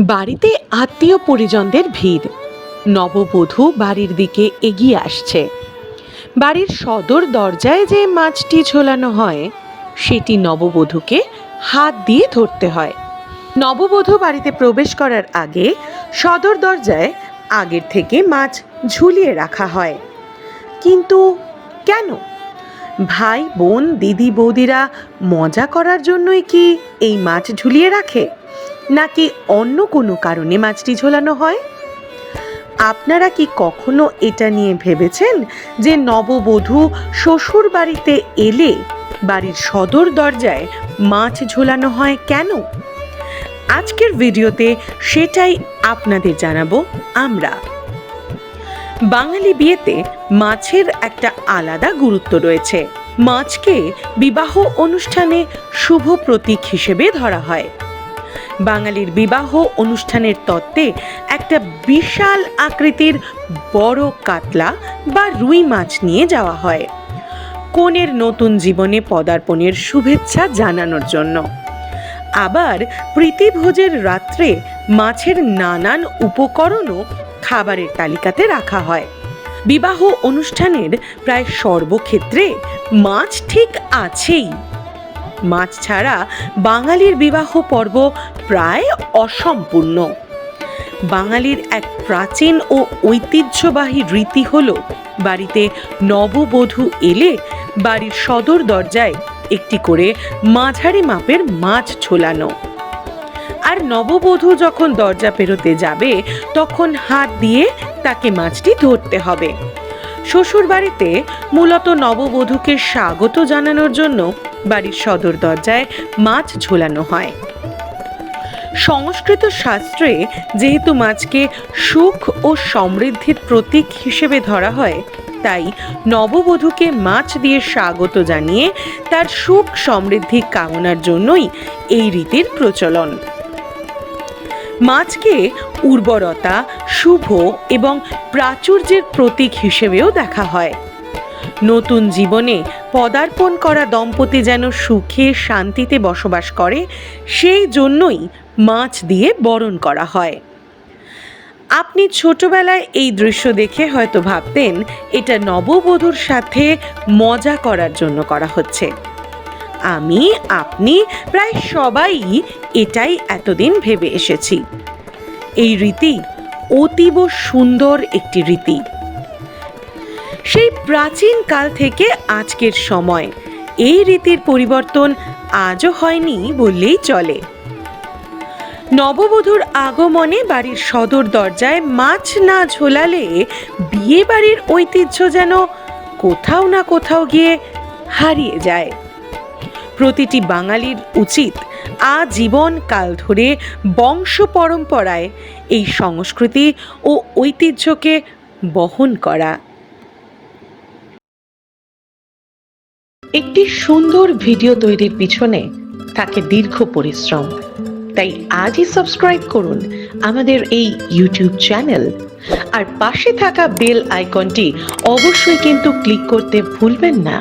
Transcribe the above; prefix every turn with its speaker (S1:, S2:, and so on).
S1: বাড়িতে আত্মীয় পরিজনদের ভিড়। নববধূ বাড়ির দিকে এগিয়ে আসছে। বাড়ির সদর দরজায় যে মাছটি ঝোলানো হয়, সেটি নববধূকে হাত দিয়ে ধরতে হয়। নববধূ বাড়িতে প্রবেশ করার আগে সদর দরজায় আগের থেকে মাছ ঝুলিয়ে রাখা হয়। কিন্তু কেন? ভাই, বোন, দিদি, বৌদিরা মজা করার জন্যই কি এই মাছ ঝুলিয়ে রাখে? নাকি অন্য কোনো কারণে মাছটি ঝোলানো হয়? আপনারা কি কখনো এটা নিয়ে ভেবেছেন যে নববধূ শ্বশুর বাড়িতে এলে বাড়ির সদর দরজায় মাছ ঝোলানো হয় কেন? আজকের ভিডিওতে সেটাই আপনাদের জানাব আমরা। বাঙালি বিয়েতে মাছের একটা আলাদা গুরুত্ব রয়েছে। মাছকে বিবাহ অনুষ্ঠানে শুভ প্রতীক হিসেবে ধরা হয়। বাঙালির বিবাহ অনুষ্ঠানের তত্ত্বে একটা বিশাল আকৃতির বড় কাতলা বা রুই মাছ নিয়ে যাওয়া হয়। কনের নতুন জীবনে পদার্পণের শুভেচ্ছা জানানোর জন্য। আবার প্রীতিভোজের রাত্রে মাছের নানান উপকরণও খাবারের তালিকাতে রাখা হয়। বিবাহ অনুষ্ঠানের প্রায় সর্বক্ষেত্রে মাছ ঠিক আছেই। মাছ ছাড়া বাঙালির বিবাহ পর্ব প্রায় অসম্পূর্ণ। বাঙালির এক প্রাচীন ও ঐতিহ্যবাহী রীতি হল, বাড়িতে নববধূ এলে বাড়ির সদর দরজায় একটি করে মাঝারি মাপের মাছ ঝোলানো। আর নববধূ যখন দরজা পেরোতে যাবে, তখন হাত দিয়ে তাকে মাছটি ধরতে হবে। শ্বশুর বাড়িতে মূলত নববধূকে স্বাগত জানানোর জন্য বাড়ির সদর দরজায় মাছ ঝোলানো হয়। সংস্কৃত শাস্ত্রে যেহেতু মাছকে সুখ ও সমৃদ্ধির প্রতীক হিসেবে ধরা হয়, তাই নববধূকে মাছ দিয়ে স্বাগত জানিয়ে তার সুখ সমৃদ্ধি কামনার জন্যই এই রীতির প্রচলন। মাছকে উর্বরতা, শুভ এবং প্রাচুর্যের প্রতীক হিসেবেও দেখা হয়। নতুন জীবনে পদার্পণ করা দম্পতি যেন সুখে শান্তিতে বসবাস করে, সেই জন্যই মাছ দিয়ে বরণ করা হয়। আপনি ছোটবেলায় এই দৃশ্য দেখে হয়তো ভাবতেন, এটা নববধূর সাথে মজা করার জন্য করা হচ্ছে। আমি, আপনি, প্রায় সবাই এটাই এতদিন ভেবে এসেছি। এই রীতি অতীব সুন্দর একটি রীতি। সেই প্রাচীন কাল থেকে আজকের সময়। এই রীতির পরিবর্তন আজও হয়নি বললেই চলে। নববধূর আগমনে বাড়ির সদর দরজায় মাছ না ঝোলালে বিয়ে বাড়ির ঐতিহ্য যেন কোথাও না কোথাও গিয়ে হারিয়ে যায়। প্রতিটি বাঙালির উচিত আজীবন কাল ধরে বংশ পরম্পরায় এই সংস্কৃতি ও ঐতিহ্যকে বহন করা। একটি সুন্দর ভিডিও তৈরির পিছনে থাকে দীর্ঘ পরিশ্রম। তাই আজই সাবস্ক্রাইব করুন আমাদের এই ইউটিউব চ্যানেল আর পাশে থাকা বেল আইকনটি অবশ্যই কিন্তু ক্লিক করতে ভুলবেন না।